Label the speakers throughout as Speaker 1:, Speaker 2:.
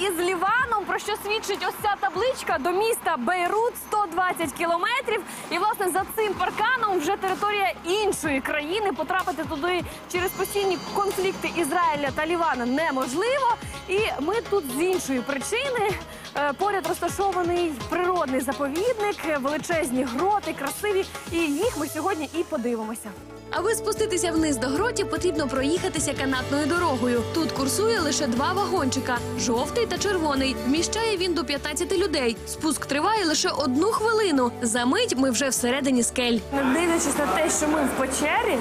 Speaker 1: із Ліваном, про що свідчить ось ця табличка до міста Бейрут 120 кілометрів. І власне за цим парканом вже територія іншої країни. Потрапити туди через постійні конфлікти Ізраїля та Лівана неможливо. І ми тут з іншої причини. Е, Поряд розташований природний заповідник, величезні гроти, красиві. І їх ми сьогодні і подивимося. Аби спуститися вниз до гротів, потрібно проїхатися канатною дорогою. Тут курсує лише два вагончика: жовтий та червоний. Вміщає він до 15 людей. Спуск триває лише одну хвилину. За мить ми вже всередині скель. Не дивлячись на те, що ми в печері,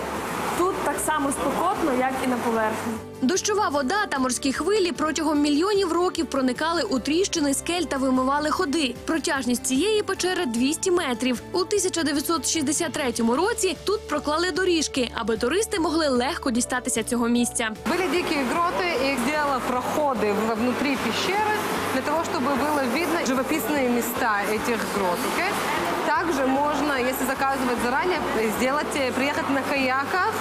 Speaker 1: тут так само спокотно, як і на поверхні. Дощова вода та морські хвилі протягом мільйонів років проникали у тріщини скель та вимивали ходи. Протяжність цієї печери 200 метрів. У 1963 році тут проклали доріжки, аби туристи могли легко дістатися цього місця.
Speaker 2: Были дикие гроты, и их делала проходы в- внутри пещеры для того, чтобы было видно живописные места этих грот. окей? Также можно, если заказывать заранее, сделать, э, приехать на каяках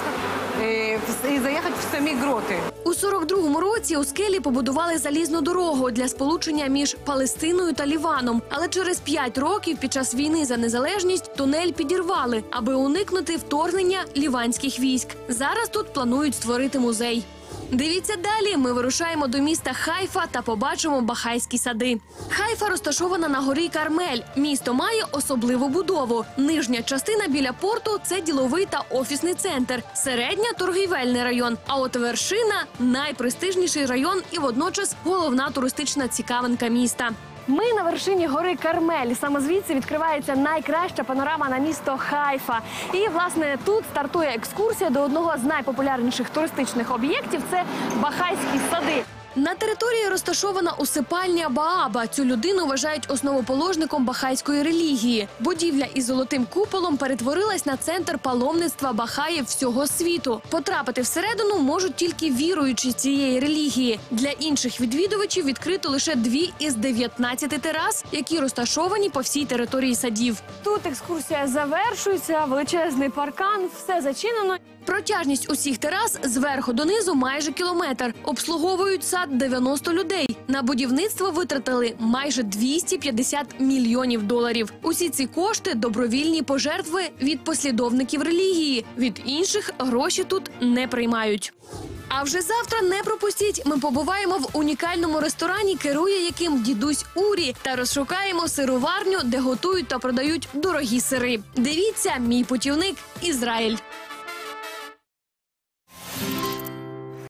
Speaker 2: э, в- и заехать в сами гроты.
Speaker 1: У 42-му році у скелі побудували залізну дорогу для сполучення між Палестиною та Ліваном. Але через 5 років під час війни за незалежність тунель підірвали, аби уникнути вторгнення ліванських військ. Зараз тут планують створити музей. Дивіться далі. Ми вирушаємо до міста Хайфа та побачимо бахайські сади. Хайфа розташована на горі Кармель. Місто має особливу будову. Нижня частина біля порту це діловий та офісний центр, середня торгівельний район. А от вершина найпрестижніший район і водночас головна туристична цікавинка міста. Ми на вершині гори Кармель. Саме звідси відкривається найкраща панорама на місто Хайфа. І власне тут стартує екскурсія до одного з найпопулярніших туристичних об'єктів це Бахайські сади. На території розташована усипальня Бааба. Цю людину вважають основоположником бахайської релігії. Будівля із золотим куполом перетворилась на центр паломництва бахаїв всього світу. Потрапити всередину можуть тільки віруючі цієї релігії. Для інших відвідувачів відкрито лише дві із 19 терас, які розташовані по всій території садів. Тут екскурсія завершується, величезний паркан, все зачинено. Протяжність усіх терас зверху донизу майже кілометр. Обслуговують сад 90 людей. На будівництво витратили майже 250 мільйонів доларів. Усі ці кошти добровільні пожертви від послідовників релігії. Від інших гроші тут не приймають. А вже завтра не пропустіть. Ми побуваємо в унікальному ресторані, керує яким дідусь Урі, та розшукаємо сироварню, де готують та продають дорогі сири. Дивіться, мій путівник Ізраїль.